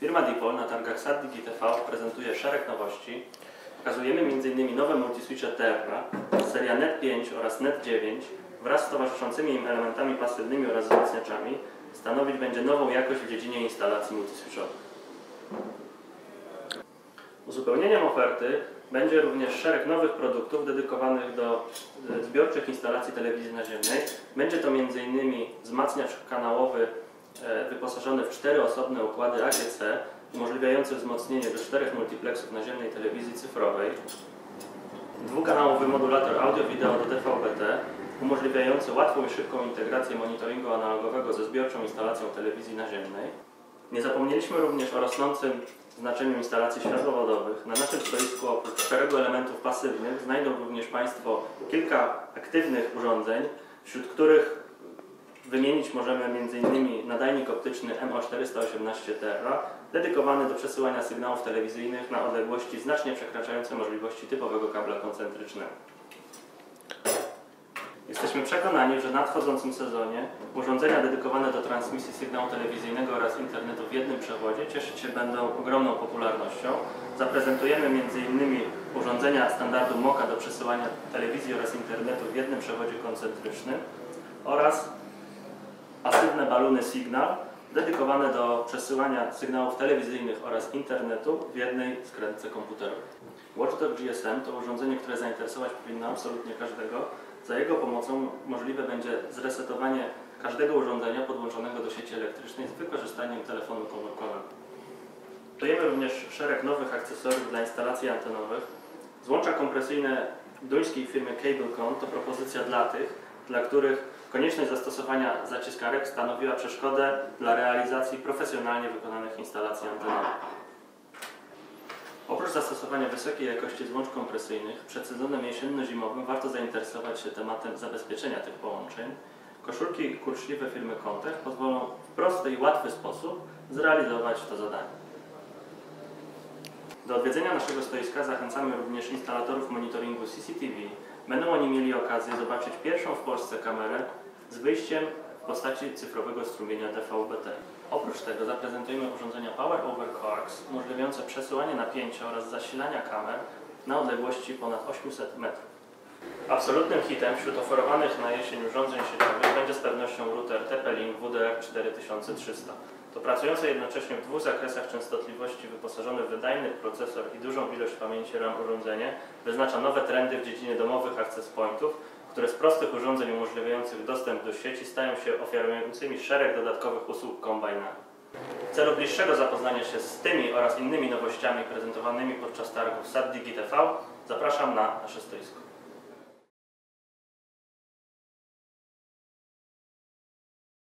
Firma Dipol na targach SAT TV prezentuje szereg nowości. Pokazujemy m.in. nowe multiswitche Terra, seria Net 5 oraz Net 9 wraz z towarzyszącymi im elementami pasywnymi oraz wzmacniaczami stanowić będzie nową jakość w dziedzinie instalacji multiswitchowych. Uzupełnieniem oferty będzie również szereg nowych produktów dedykowanych do e, zbiorczych instalacji telewizji naziemnej. Będzie to m.in. wzmacniacz kanałowy wyposażony w cztery osobne układy AGC, umożliwiający wzmocnienie do czterech multiplexów naziemnej telewizji cyfrowej, dwukanałowy modulator audio-wideo do DVB-T, umożliwiający łatwą i szybką integrację monitoringu analogowego ze zbiorczą instalacją telewizji naziemnej. Nie zapomnieliśmy również o rosnącym znaczeniu instalacji światłowodowych. Na naszym stoisku oprócz szeregu elementów pasywnych znajdą również Państwo kilka aktywnych urządzeń, wśród których wymienić możemy m.in. nadajnik optyczny MO418 Terra, dedykowany do przesyłania sygnałów telewizyjnych na odległości znacznie przekraczające możliwości typowego kabla koncentrycznego. Jesteśmy przekonani, że w nadchodzącym sezonie urządzenia dedykowane do transmisji sygnału telewizyjnego oraz internetu w jednym przewodzie cieszyć się będą ogromną popularnością. Zaprezentujemy m.in. urządzenia standardu MOCA do przesyłania telewizji oraz internetu w jednym przewodzie koncentrycznym baluny Signal dedykowane do przesyłania sygnałów telewizyjnych oraz internetu w jednej skrętce komputerowej. Watchdog GSM to urządzenie, które zainteresować powinno absolutnie każdego. Za jego pomocą możliwe będzie zresetowanie każdego urządzenia podłączonego do sieci elektrycznej z wykorzystaniem telefonu komórkowego. Dajemy również szereg nowych akcesoriów dla instalacji antenowych. Złącza kompresyjne duńskiej firmy Cablecon to propozycja dla tych, dla których konieczność zastosowania zaciskarek stanowiła przeszkodę dla realizacji profesjonalnie wykonanych instalacji antenowych. Oprócz zastosowania wysokiej jakości złącz kompresyjnych, przed sezonem jesienno-zimowym warto zainteresować się tematem zabezpieczenia tych połączeń. Koszulki kurczliwe firmy Contech pozwolą w prosty i łatwy sposób zrealizować to zadanie. Do odwiedzenia naszego stoiska zachęcamy również instalatorów monitoringu CCTV. Będą oni mieli okazję zobaczyć pierwszą w Polsce kamerę z wyjściem w postaci cyfrowego strumienia DVB-T. Oprócz tego zaprezentujemy urządzenia Power over Coax umożliwiające przesyłanie napięcia oraz zasilania kamer na odległości ponad 800 metrów. Absolutnym hitem wśród oferowanych na jesień urządzeń sieciowych będzie z pewnością router TP-Link WDR 4300. To pracujące jednocześnie w dwóch zakresach częstotliwości wyposażony w wydajny procesor i dużą ilość pamięci RAM urządzenie wyznacza nowe trendy w dziedzinie domowych access pointów, które z prostych urządzeń umożliwiających dostęp do sieci stają się oferującymi szereg dodatkowych usług kombajnami. W celu bliższego zapoznania się z tymi oraz innymi nowościami prezentowanymi podczas targów SAT TV zapraszam na nasze stoisko.